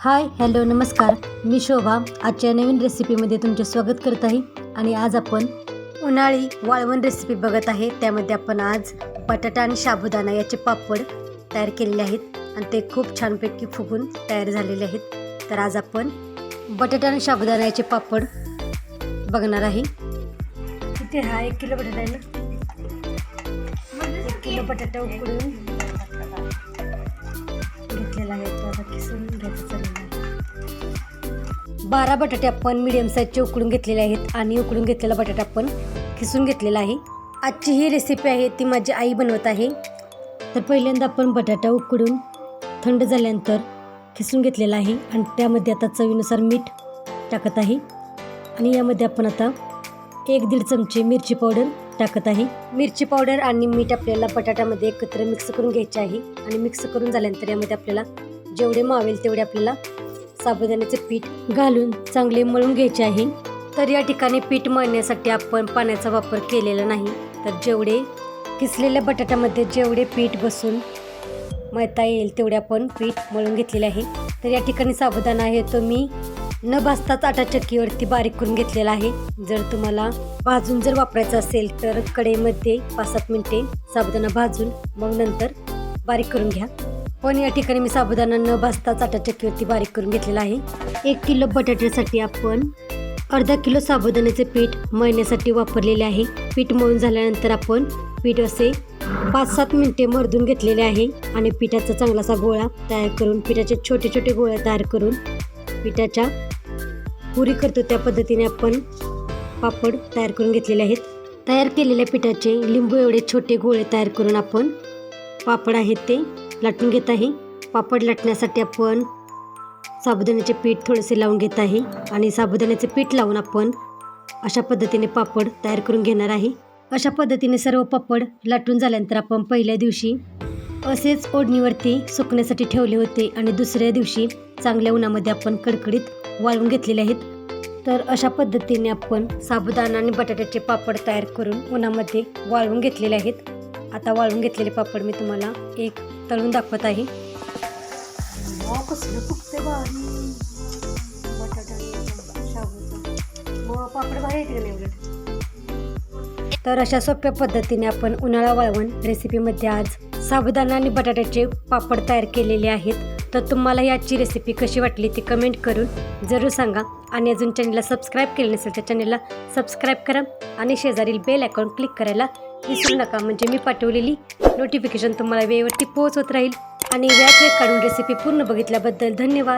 Hi hello नमस्कार. मी शोभा. आजच्या नवीन रेसिपीमध्ये तुमचे स्वागत करत आहे. आणि आज आपण उन्हाळी वाळवण रेसिपी बघत आहे. त्यामध्ये आपण आज बटाटा आणि साबुदाणा याचे पापड तयार केलेले आहेत. आणि ते खूप छानपैकी फुगून तयार झालेले आहेत. तर आज आपण बटाटा आणि साबुदाणा याचे पापड बघणार आहे. किती हा एक किलो बटाटा आहे ना. एक किलो बटाटा उकडून बारा बटाटे आपण मिडियम साईजचे उकडून घेतलेले आहेत आणि उकडून घेतलेला बटाटा आपण खिसून घेतलेला आहे. आजची ही रेसिपी आहे ती माझी आई बनवत आहे. तर पहिल्यांदा आपण बटाटा उकडून थंड झाल्यानंतर खिसून घेतलेला आहे आणि त्यामध्ये आता चवीनुसार मीठ टाकत आहे. आणि यामध्ये आपण आता एक दीड चमचे मिरची पावडर टाकत आहे. मिरची पावडर आणि मीठ आपल्याला बटाट्यामध्ये एकत्र मिक्स करून घ्यायचे आहे. आणि मिक्स करून झाल्यानंतर यामध्ये आपल्याला जेवढे मावेल तेवढे आपल्याला साबुदाण्याचे पीठ घालून चांगले मळून घ्यायचे आहे. तर या ठिकाणी पीठ मळण्यासाठी आपण पाण्याचा वापर केलेला नाही. तर जेवढे किसलेल्या बटाट्यामध्ये जेवढे पीठ बसून मळता येईल तेवढे आपण पीठ मळून घेतलेले आहे. तर या ठिकाणी साबुदाणा आहे तो मी न भाजताच आटा चक्कीवरती बारीक करून घेतलेला आहे. जर तुम्हाला भाजून जर वापरायचं असेल तर कढईमध्ये पाच सात मिनिटे साबुदाणा भाजून मग नंतर बारीक करून घ्या. पण या ठिकाणी मी साबुदाणा न भाजताच आटा चक्कीवरती बारीक करून घेतलेला आहे. एक किलो बटाट्यासाठी आपण अर्धा किलो साबुदाण्याचे पीठ मळण्यासाठी वापरलेले आहे. पीठ मळून झाल्यानंतर आपण पीठ असे पाच सात मिनिटे मर्दून घेतलेले आहे आणि पिठाचा चांगलासा गोळा तयार करून पिठाचे छोटे छोटे गोळ्या तयार करून पिठाच्या पुरी करतो त्या पद्धतीने आपण पापड तयार करून घेतलेले आहेत. तयार केलेल्या पिठाचे लिंबू एवढे छोटे गोळे तयार करून आपण पापड आहेत ते लाटून घेत आहे. पापड लाटण्यासाठी आपण साबुदाण्याचे पीठ थोडेसे लावून घेत आहे आणि साबुदाण्याचे पीठ लावून आपण अशा पद्धतीने पापड तयार करून घेणार आहे. अशा पद्धतीने सर्व पापड लाटून झाल्यानंतर आपण पहिल्या दिवशी असेच ओढणीवरती सुकण्यासाठी ठेवले होते आणि दुसऱ्या दिवशी चांगल्या उन्हामध्ये आपण कडकडीत वाळवून घेतलेले आहेत. तर अशा पद्धतीने आपण साबुदाणा आणि बटाट्याचे पापड तयार करून उन्हामध्ये वाळवून घेतलेले आहेत. आता वाळवून घेतलेले पापड मी तुम्हाला एक तळून दाखवत आहे. कसलं फुगते भारी बटाटा मग पापड भारी येते नाही उलट तर अशा सोप्या पद्धतीने आपण उन्हाळा वाळवण रेसिपीमध्ये आज साबुदाणा आणि बटाट्याचे पापड तयार केलेले आहेत. तर तुम्हाला आजची रेसिपी कशी वाटली ती कमेंट करून जरूर सांगा. आणि अजून चॅनलला सबस्क्राईब केले नसेल तर चॅनलला सबस्क्राईब करा. आणि शेजारील बेल अकाउंट क्लिक करायला विसरू नका. म्हणजे मी पाठवलेली नोटिफिकेशन तुम्हाला वेळेवरती पोहोचत राहील. आणि व्याज वेळ काढून रेसिपी पूर्ण बघितल्याबद्दल धन्यवाद.